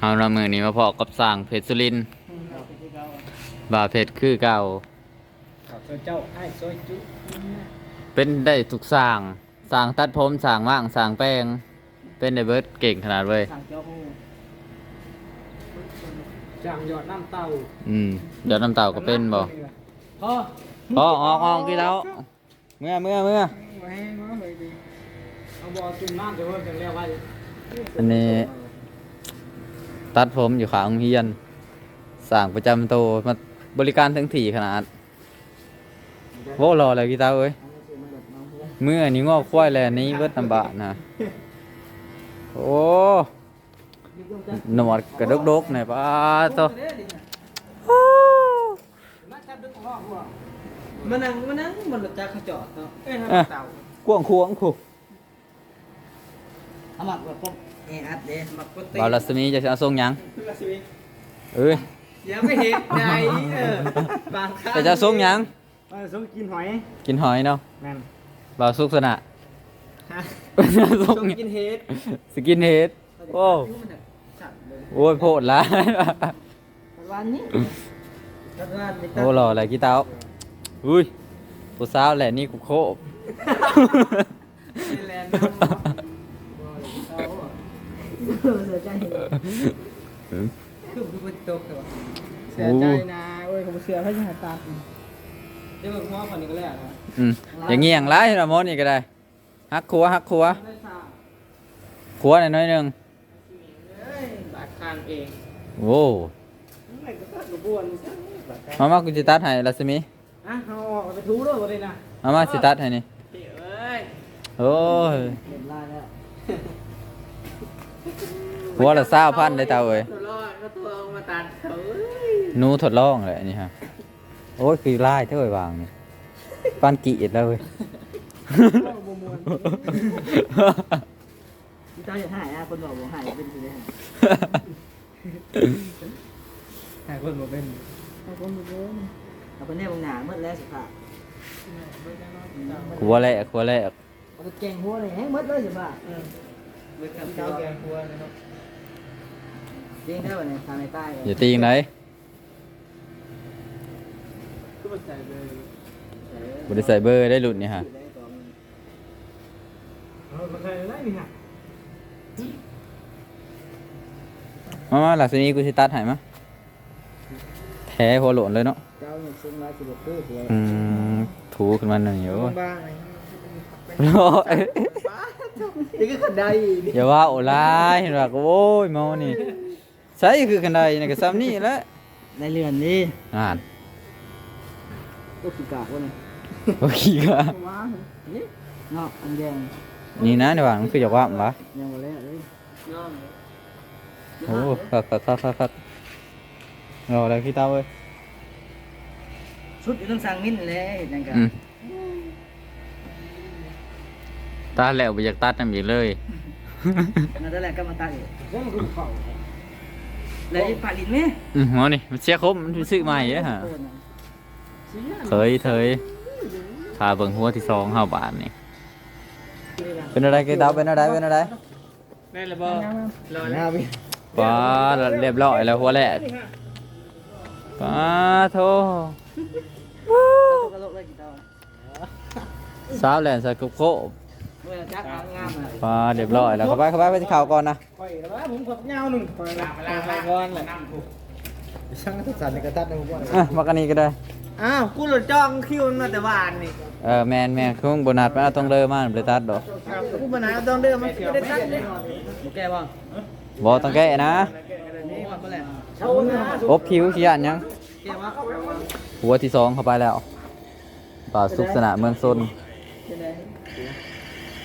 เอาละมือนี้มาพอกับสร้างเพชรสุรินทร์บ่าเพชรคือเก่าขอบเจ้าไอ้ซอยจุเป็นได้ทุกสร้าง สร้างตัดผมสร้างว่างสร้างแป้ง เป็นได้เบิร์ดเก่งขนาดเว้ย สั่งเจ้าหูจางหยอดน้ำเต้าอืมเดี๋ยวน้ำเต่าก็เป็นบ่พ่อพอออกออกกี่แล้ว เมื่อเมื่อเมื่อ ไว้มาเลยดิเอาบอจุ่มน้ำเดี๋ยวจะเรียกว่าอันนี้ ตัดผมอยู่ขางโรงเฮียนสร้างประจำโตวมาบริการทั้งถี่ขนาดโว้รออะไรกี่เต้าเอ้ยเมื่อนี้งอกควายแลนี้เบิดลำบากนะโอ้หนวดกระดกดกๆหน่อยป้าโตมานั่งมานั่งมันรถจักรเขาจอดเนาะเอ้ยเอ้ยเต่ากวางควงคุเอาหมักแบบพวก เออัดเด้มักกบาลัสมีจะเอาทรงหยังเอ้ยเสียไม่เห็นใจเออบางครั้งแต่จะเอาทรงหยังเออส่งกินหอยกินหอยเนาะแม่นบ่าวสุกสนะฮะทรงส่งหยังกินเฮดสกินเฮดโอ้โอ้ยโพดละวันนี้โอ้หล่ออะไรกี่เต้าอุ้ยผู้สาวแหละนี่กูโคบแลนด์เสียใจคือคือเป็นตกตัวเสียใจนะเว้ยผมเสียพระชาตาเดี๋ยวผมว่าคนนี้ก็แล้วนะอืมอย่างเงี้ยงไรละมดนี่ก็ได้ฮักขัวฮักขัวไม่ทราบขัวหน่อยน้อยหนึ่งบาดคางเองโอ้มามากูจิตัดให้รัศมีอะเอาออกไปทูด้วยบ่ได้นะมามาสิตัดให้นี่เอ้ยโอ้ยเห็นลายแล้ว หัวละเศร้าพันได้เตาเอ้ยตัวรอดก็ตัวเอามาตัดเขาเอ้ยหนูทดลองเลยอันนี่ฮะโอ้ยคือไล่เท่าไหร่วางนี่ปานกีดแล้วเว้ยบ่มวนพี่ต้อยจะหายนะคนบอกว่าหายเป็นสิเลยหาคนบ่เป็นเอาคนมาเยอะเอาคนนี้มึงหนาเมื่อแล้วสิค่ะขัวแหละขัวแหละเอาไปแกงหัวเลยแห้งเมื่อเลยสิบ่าเบิดกับเจ้าแกงครัวเนาะ จริงได้ป่ะเนี่ยทางในใต้อย่าตีงไหนคือบ่ใส่เลยบริใส่เบอร์ได้หลุดนี่ฮะเอามาใส่ได้นี่ฮะมามาหลักสนี้กูสิตัดให้มาแท้หัวหลนเลยเนาะเจ้าเนี่ยซึ่งร้ายสิบหกคือหัวอืมถูขึ้นมาหน่อยอยบางโอ้ยนี่ก็ขันได้อย่าว่าโอลายเห็นว่าโอ้ยเมานี่ ใช่คือกันใดนี่ก็ซ้ำนี่แหละในเรือนนี่อ่านก็คือกากวะเนี่ยโอเคก็ว้านี่เนาะอันแดงนี่นะเดี๋ยวว่ามันคืออยากว่ามันวะยังมาแล้วเลยน้องโอ้คักคักคักคักคักรออะไรพี่เต้าเว้ยชุดอยู่ต้องสั่งมิ้นเลยยังกันอืมตัดแล้วไปอยากตัดน้ำอีกเลยนั่นแหละก็มาตัดอีก เรื่องคือเขาเลยปาลินไหมอืมหัวนี่มันเสียครบมันซื้อใหม่เด้อฮะเคยเคยพาเบิ่งหัวที่สองเฮาบาทนี่เป็นอะไรกี่เต้าเป็นอะไรเป็นอะไรได้แล้วบ่รอแล้วป้าเรียบร้อยแล้วหัวแรกป้าโทกระโดดเลยกี่ตัวสาวแลนใส่กุ๊กโคเมื่อ จักงามเลยป้าเรียบร้อยแล้วเข้าไปเข้าไปไปที่ข่าวก่อนนะปล่อยแล้วผมกดเงาหนึ่งปล่อยละลาลาก่อนแหละช่างทุกสันในกระตัดในหัวอะมากันนี้ก็ได้อ้าวกูหลุดจ้องคิวมาแต่วานนี่เออแมนแมนคือมึงบนัดมาต้องเลิมาไปตัดดอกกูมาหนาต้องเดินมาไม่ได้ตัดเลยโอเคบ้างบ่ต้องแก้นะนี่มันก็แหละเช่าหน้าอบผิวขี้ยันยังหัวที่สองเข้าไปแล้วป่าสุขสนะเมืองซน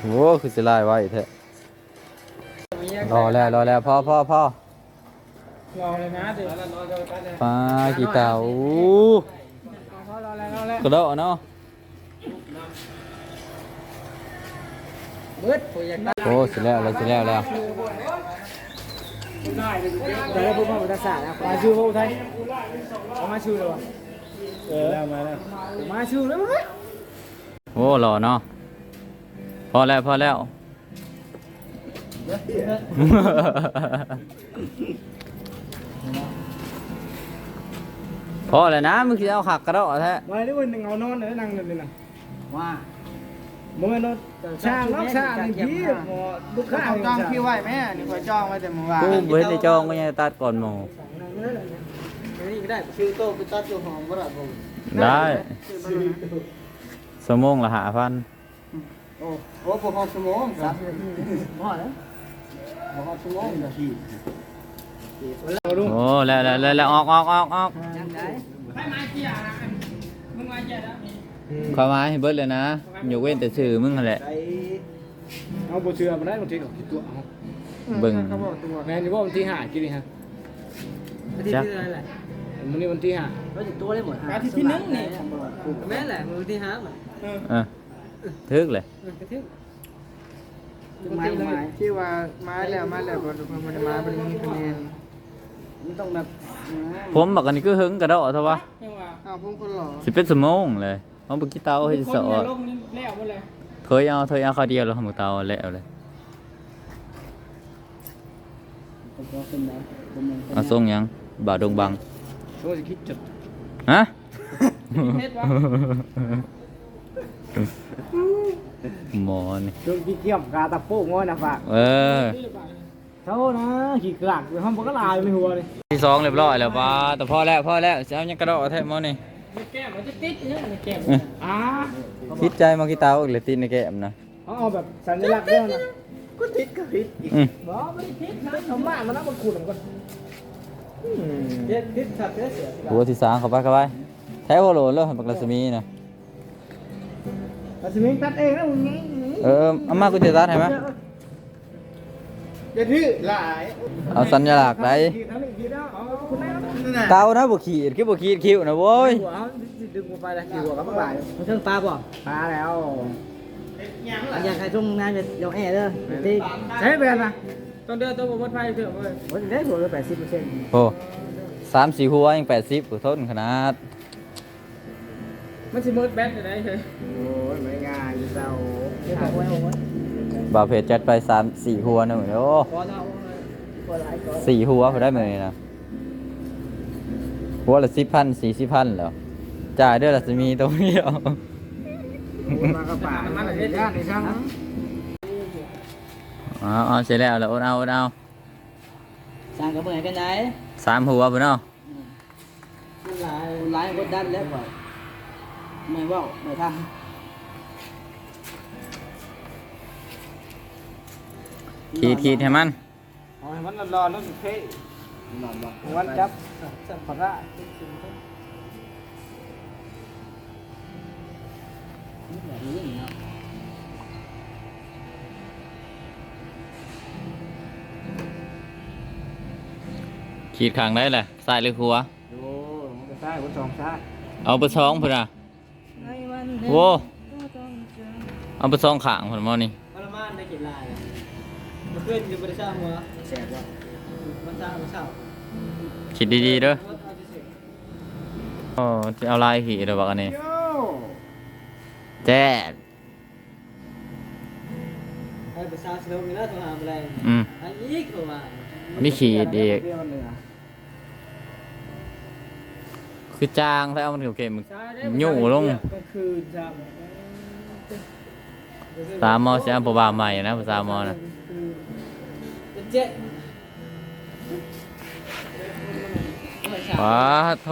โอ้ใช้แหวนไปกดห่าเอาไปเลยเลยเอาทรงเก่าก็ออกออกไอ้ข้างในเขาลุกลุกลุกมากินเกือบแพ้กินเต่ากินเกือบทำลายเลยโอ้คือสิไล่ไว้แท้รอแล้วรอแล้วพ่อพ่อพ่อรอเลยนะเดี๋ยวรอเดี๋ยวกันเลยปลากี่เต่าอู้พอรอแล้วรอแล้วกระโดดเนาะเบิดผมอยากได้โอ้เสร็จแล้วแล้วเสร็จแล้วแล้วแต่แล้วพวกมันภาษาแล้วมาชื่อพวกไทยเอามาชื่อเลยวะเออมาแล้วมาชื่อแล้วมั้งโอ้หล่อเนาะ พอแล้วพอแล้ว พอแล้วนะมึงคิดเอาขักกระโดดแท้มาดิวันหนึ่งเอานอนเลยนั่งเลยนะว่ามึงนอนช่างนักช่างนี่พี่หมอลูกค้าเขาจ้องพี่ไว้ไหมนี่คอยจ้องไว้แต่เมื่อวานกูเว้นในจองก็ยังตัดก่อนหมูนี่ก็ได้ชื่อโต๊ะไปตัดอยู่หอมบ่ล่ะผมได้ชื่อบ้านนะสมงละหาพัน โอ้โหพอหอมสมองครับหมอแล้วพอหอมสมองนะพี่เอาดูโอ้แล้วแล้วแล้วแล้วออกออกออกออกจังไดให้มาเกียร์นะมึงมาเกียร์แล้วเข้ามาให้เบิดเลยนะยกเว้นแต่ชื่อมึงนั่นแหละใจเอาโบเชื่อมาได้บางทีก็คิดตัวเอาเบิ่งเขาบอกตัวแม่นี่ว่าวันที่ห้ากี่นี่ฮะอาทิตย์ที่อะไรแหละมันนี่วันที่ห้าเราจะตัวได้หมดอาทิตย์ที่หนึ่งนี่ แม่แหละมือที่ห้าเหมือนเออ ทึกเลยกระทึกไม้ไม้ที่ว่าไม้แล้วไม้แล้วบ่มันได้มาเป็นคะแนนมันต้องแบบผมบอกอันนี้ก็หึงกระโดดเถอะวะยังว่าอ้าวผมคนหล่อสิเป็นสมงเลยเอาบุกิเตาให้สอลงนี่แล้วหมดเลยเคยเอาเคยเอาคาเดียวแล้วทำบุกเตาแล้วเลยเอาส่งยังบ่าวดงบังโอ้ยคิดจุดฮะเฮ็ดวะ หมอนี่โดนขี้เกียจกาตะโป้งอยนะฝากเออเท่านะขี้กลากไปห้องมันก็ลายไม่หัวเลยที่สองเรียบร้อยแล้วป้าแต่พอแล้วพอแล้วจะเอายังกระโดดแทบมอนี่แก้มมันจะติดเนี่ยแก้มอ่าคิดใจมากีเตาอีกเลยตีนในแก้มนะเขาเอาแบบสัญลักษณ์เรื่องนะก็ติดก็ติดอีกอืมบอไม่ได้ติดนะทำบ้านมันนับมันขูดมันก่อนติดติดสัตว์เสียหัวที่สามเข้าไปเข้าไปแท้หัวโหลนแล้วปักรัศมีนะ แต่สิมิงตัดเองนะมึงไงเออเอามากูจะตัดให้ไหมอย่าดื้อหลายเอาสัญลักษณ์ไรขีดทั้งนี้ขีดแล้วเอาคุณแม่นั่นน่ะเตานะบุขีดคือบุขีดคิ้วนะโว้ยหัวเขาดึงลงไปเลยกี่หัวกับปลามันเชิงปลาบ่ปลาแล้วอันอย่างใครช่วงงานจะยองแอร์เด้อตีใช้เป็นนะต้นเดือนตัวบนไฟเถอะเว้ยวันได้หัวแปดสิบเปอร์เซ็นต์โอ้สามสี่หัวยังแปดสิบทนขนาดมันสิมืดแบตอยู่ไหนเฉย โอ้ยไม่ง่ายเจ้าเดี๋ยวบอกไว้เอาไว้บ่าวเพจจัดไปสามสี่หัวหนึ่งโอ้พอแล้วตัวหลายก่อนสี่หัวพอได้ไหมอนะหัวละสิบพันสี่สิบพันแล้วจ่ายด้วยรัศมีตรงนี้เอามากระป่ามันอะไรญาติในช่างเอาเอาเสร็จแล้วแล้วเอาเอาเอาสร้างกับเมื่อไหร่กันไหนสามหัวพุ่นเอาหลายหลายกดดันแล้วบ่ไม่ว่าไม่ท ขีดขีดให้มันเอาให้มันร้อนๆแล้วสุดเท่วันจับสัมภาระำแบบนี้เนาะขีดข้างได้แหละซ้ายหรือหัวโอ้มันก็ได้คนสองชาติเอาไปสองพุ่นอะโว้เอาไปสองข้างพุ่นมอนี่ มันขึ้นอยู่บริษัทหัวแสบว่ามันสร้างมันเช่าคิดดีๆเด้อโอ้จะเอาลายขีดเดี๋ยวบอกอันนี้โย่แจ๊ดให้ประชาชนมีหน้าทำงานอะไรอืมอันนี้คือว่ามีขีดอีกเดียวเหนือคือจางแล้วเอามันเข็มใช่ได้ๆยู่ลงก็คือจะสามมอเสียปบาใหม่นะภาษามอนะ เจ๊ว้าโท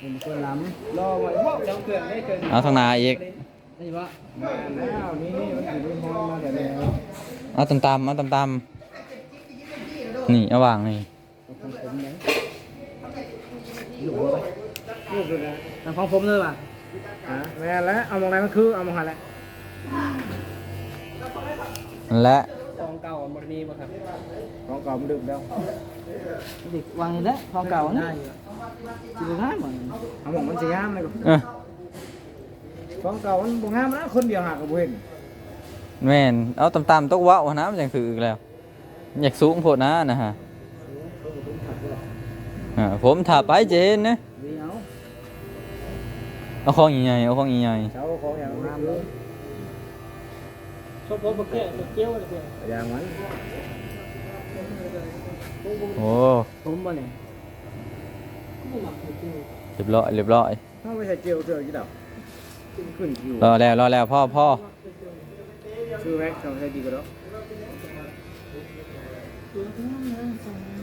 เป็นคนล้รอไว้บอกเจ้าเกินได้เกินเอาทางหนาอีกำนี่ว่ามาแล้วนี่นี่มันอยู่ในห้องมาแต่แล้วเอาตำตำๆเอาตำตำๆนี่เอาวางนี่ลูกดูนะทางของผมเลยว่ะฮะแม่แล้วเอามองไหนมันคือเอามองหาแล้วและ สองของเก่าบริมีป่ะครับของเก่ามันดึกแล้วเด็กวางแล้วของเก่านะสิบห้าหมื่นเอาหมองมันสิงามเลยก็เออของเก่ามันบ่งามนะคนเดียวหาก็บ่เห็นแม่นเอาตำๆตกเว้านะมันจังคืออีกแล้ว อยากสูงโพดนะนะฮะอ่าผมถ้าไปจะเห็นนะดีเอาเอาของใหญ่ๆเอาของใหญ่เช้าของอย่างงามเลย ชอบพบเกี้ยวเกี้ยวอะไรเกี้ยวอย่างมันๆโอ้ผมบ่เนี่ยเรียบร้อยเรียบร้อยถ้าไม่ใช่เจียวเจอกี่ดอกขึ้นอยู่รอแล้วรอแล้วพ่อพ่อชื่อแม็กซ์ต้องใช้ดีกว่าดอกเ